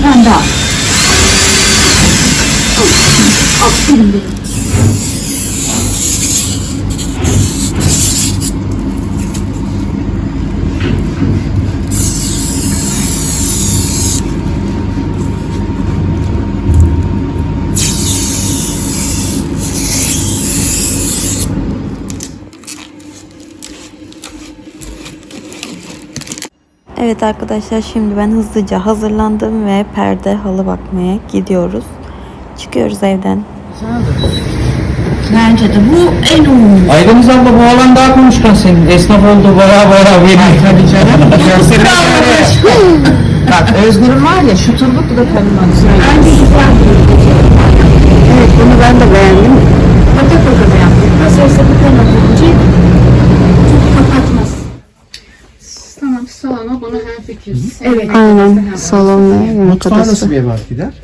실패한다. 어, 어, Evet arkadaşlar şimdi ben hızlıca hazırlandım ve perde halı bakmaya gidiyoruz. Çıkıyoruz evden. Bence de bu en uyumlu. Aydeniz abla bu alan daha konuşkan senin. Esnaf oldu baya baya benim. Tabii canım. Bak Özgür'ün var ya şu turbuklu da tanımaz. Bence güzel Evet bunu ben de beğendim. Pata pata yaptık. Nasıl olsa bir tane olunca kapatmaz. Tamam salona buna hem fikiriz. Evet. Aynen salon ve yemek Mutfağa odası. nasıl bir ev var gider?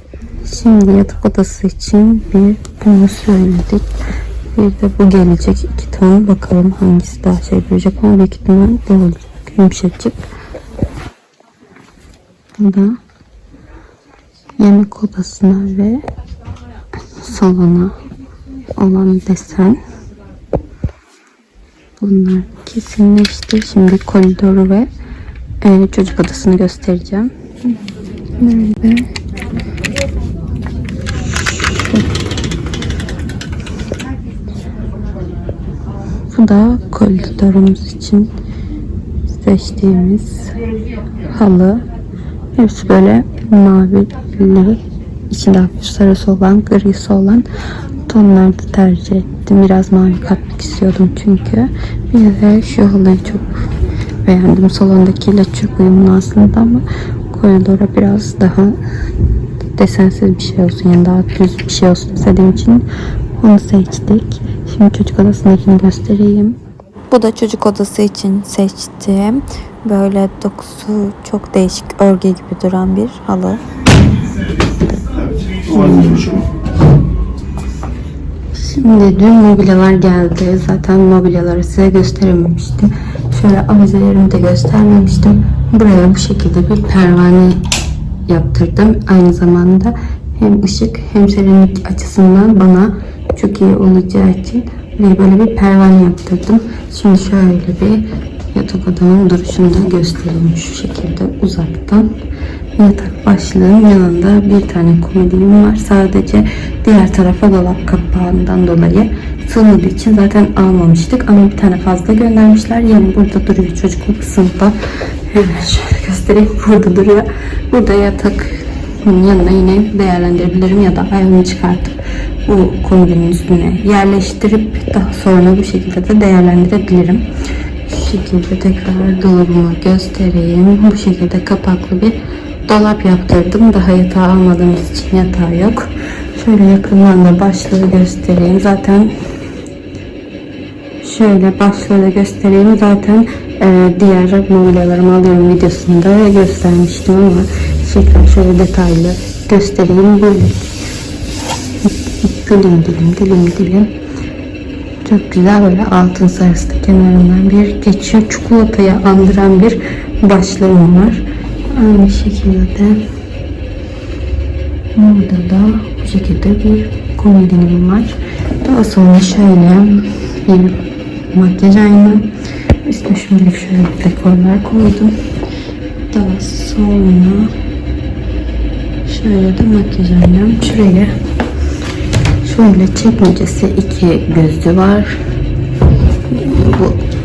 Şimdi yatak odası için bir bunu söyledik. Bir de bu gelecek iki tane bakalım hangisi daha şey görecek ama büyük ihtimal bu olacak. Yumuşacık. Bu da yemek odasına ve salona olan desen. Bunlar kesinleşti. Şimdi koridoru ve e, çocuk odasını göstereceğim. Nerede? Bu da koridorumuz için seçtiğimiz halı. Hepsi böyle mavili, içinde hafif sarısı olan, grisi olan tonlarda tercih ettim. Biraz mavi katmak istiyordum çünkü. Bir de şu halıyı çok beğendim. Salondakiyle çok uyumlu aslında ama koridora biraz daha desensiz bir şey olsun. Yani daha düz bir şey olsun istediğim için onu seçtik. Şimdi çocuk odasındakini göstereyim. Bu da çocuk odası için seçtiğim böyle dokusu çok değişik örgü gibi duran bir halı. Şimdi dün mobilyalar geldi. Zaten mobilyaları size gösterememiştim. Şöyle avizelerimi de göstermemiştim. Buraya bu şekilde bir pervane yaptırdım. Aynı zamanda hem ışık hem serinlik açısından bana çok iyi olacağı için buraya böyle bir pervane yaptırdım. Şimdi şöyle bir yatak odamın duruşunu da göstereyim şu şekilde uzaktan. Yatak başlığın yanında bir tane komodinim var. Sadece diğer tarafa dolap kapağından dolayı sığmadığı için zaten almamıştık. Ama bir tane fazla göndermişler. Yani burada duruyor çocuk odasında. Hemen şöyle göstereyim. Burada duruyor. Burada yatak yanına yine değerlendirebilirim ya da ayağımı çıkartıp bu komodinin üstüne yerleştirip daha sonra bu şekilde de değerlendirebilirim. Şekilde tekrar dolabımı göstereyim. Bu şekilde kapaklı bir dolap yaptırdım. Daha yatağı almadığımız için yatağı yok. Şöyle yakından da başlığı göstereyim. Zaten şöyle başlığı da göstereyim. Zaten e, diğer mobilyalarımı alıyorum videosunda göstermiştim ama tekrar şöyle detaylı göstereyim. Böyle dilim dilim dilim dilim çok güzel böyle altın sarısı da kenarından bir geçiyor. Çikolataya andıran bir başlığım var. Aynı şekilde de burada da bu şekilde bir komodinim var. Daha sonra şöyle bir makyaj aynam. Üstüne şöyle şöyle dekorlar koydum. Daha sonra şöyle de makyaj aynam. Şuraya Şöyle çekmecesi iki gözlü var. Bu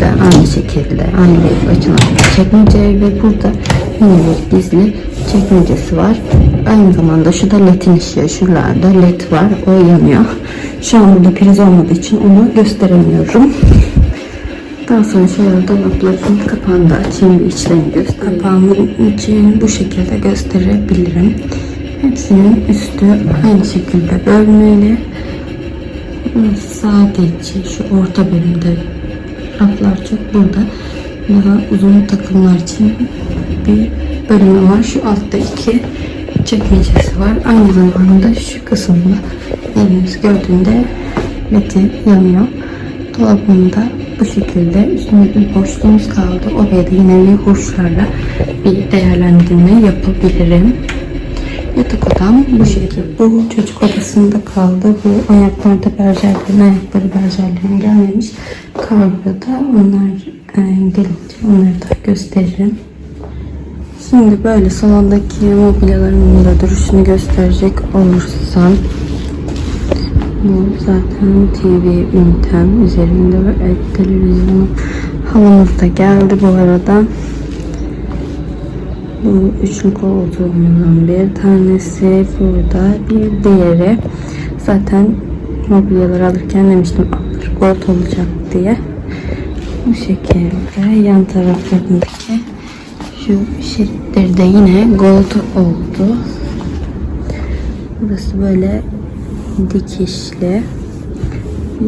de aynı şekilde aynı bir açılan çekmece ve burada yine bir gizli çekmecesi var. Aynı zamanda şu da ledin ışığı. Şuralarda led var. O yanıyor. Şu an burada priz olmadığı için onu gösteremiyorum. Daha sonra şöyle dolapların kapağını da açayım bir içlerini göstereyim. Kapağımın bu şekilde gösterebilirim. Hepsinin üstü aynı şekilde bölmeli. Sadece şu orta bölümde raflar çok burada daha uzun takımlar için bir bölümü var. Şu altta iki çekmecesi var. Aynı zamanda şu kısımda eliniz gördüğünde ledi yanıyor. Dolabımda bu şekilde üstünde bir boşluğumuz kaldı. Oraya da yine bir hurçlarla bir değerlendirme yapabilirim. Yatak odam bu şekilde. Bu çocuk odasında kaldı. Bu ayaklarda berjerlerin ayakları berjerlerin gelmemiş. Kargoda onlar e, gelince onları da gösteririm. Şimdi böyle salondaki mobilyaların da duruşunu gösterecek olursam bu zaten TV ünitem üzerinde ve televizyon halımız da geldi bu arada. Bu üçlü koltuğumuzun bir tanesi burada bir diğeri. Zaten mobilyaları alırken demiştim gold olacak diye. Bu şekilde yan taraflarındaki şu şeritleri de yine gold oldu. Burası böyle dikişli.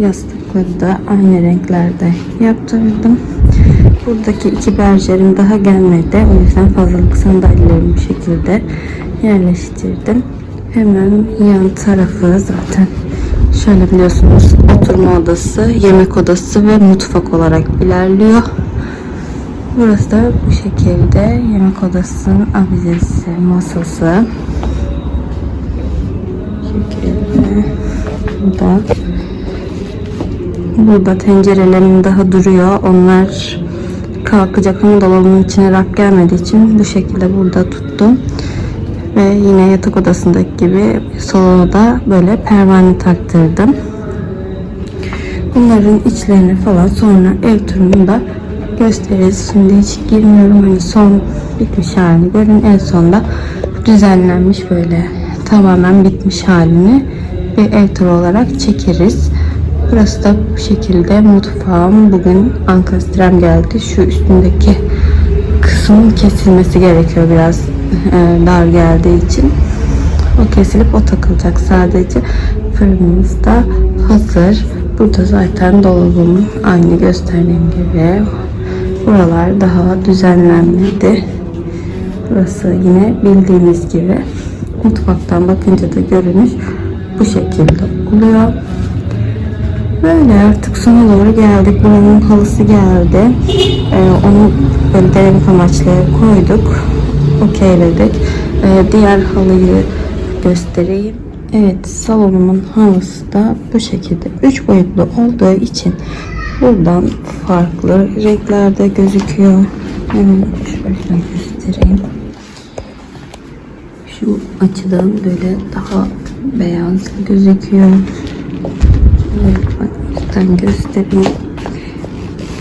Yastıkları da aynı renklerde yaptırdım buradaki iki berjerim daha gelmedi. O yüzden fazlalık sandalyelerimi bu şekilde yerleştirdim. Hemen yan tarafı zaten şöyle biliyorsunuz oturma odası yemek odası ve mutfak olarak ilerliyor. Burası da bu şekilde yemek odasının avizesi masası. Şekilde. Burada. Burada tencerelerim daha duruyor. Onlar kalkacak. Ama dolabımın içine rak gelmediği için bu şekilde burada tuttum. Ve yine yatak odasındaki gibi salona da böyle pervane taktırdım. Bunların içlerini falan sonra ev turunda gösteririz. Şimdi hiç girmiyorum. Hani son bitmiş halini görün. En sonda düzenlenmiş böyle. Tamamen bitmiş halini bir ev turu olarak çekeriz. Burası da bu şekilde mutfağım. Bugün ankastrem geldi. Şu üstündeki kısmın kesilmesi gerekiyor biraz e, dar geldiği için. O kesilip o takılacak sadece. Fırınımız da hazır. Burada zaten dolabım aynı gösterdiğim gibi. Buralar daha düzenlenmedi. Burası yine bildiğiniz gibi mutfaktan bakınca da görünüş bu şekilde oluyor. Böyle artık sona doğru geldik. Buranın halısı geldi. Ee, onu böyle denemek amaçlı koyduk. Okeyledik. Ee, diğer halıyı göstereyim. Evet salonumun halısı da bu şekilde 3 boyutlu olduğu için buradan farklı renklerde gözüküyor. Hemen şöyle göstereyim. Şu açıdan böyle daha beyaz gözüküyor. Şöyle göstereyim.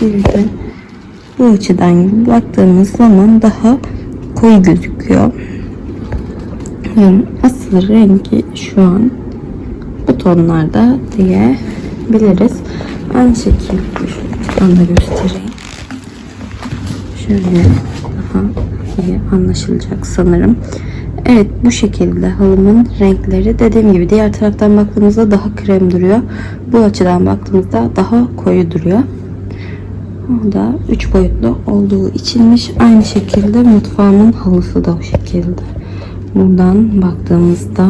Bir de bu açıdan baktığımız zaman daha koyu gözüküyor. Yani asıl rengi şu an bu tonlarda diyebiliriz. Aynı şekilde şu açıdan da göstereyim. Şöyle daha iyi anlaşılacak sanırım. Evet bu şekilde halımın renkleri dediğim gibi diğer taraftan baktığımızda daha krem duruyor. Bu açıdan baktığımızda daha koyu duruyor. O da 3 boyutlu olduğu içinmiş. Aynı şekilde mutfağımın halısı da o şekilde. Buradan baktığımızda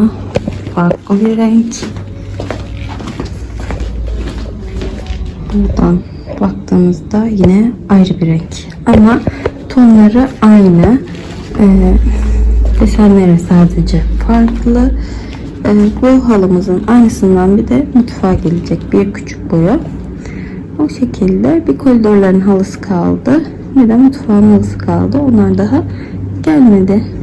farklı bir renk. Buradan baktığımızda yine ayrı bir renk. Ama tonları aynı. Ee, desenleri sadece farklı. Ee, bu halımızın aynısından bir de mutfağa gelecek bir küçük boyu. O şekilde bir koridorların halısı kaldı. Bir de mutfağın halısı kaldı. Onlar daha gelmedi.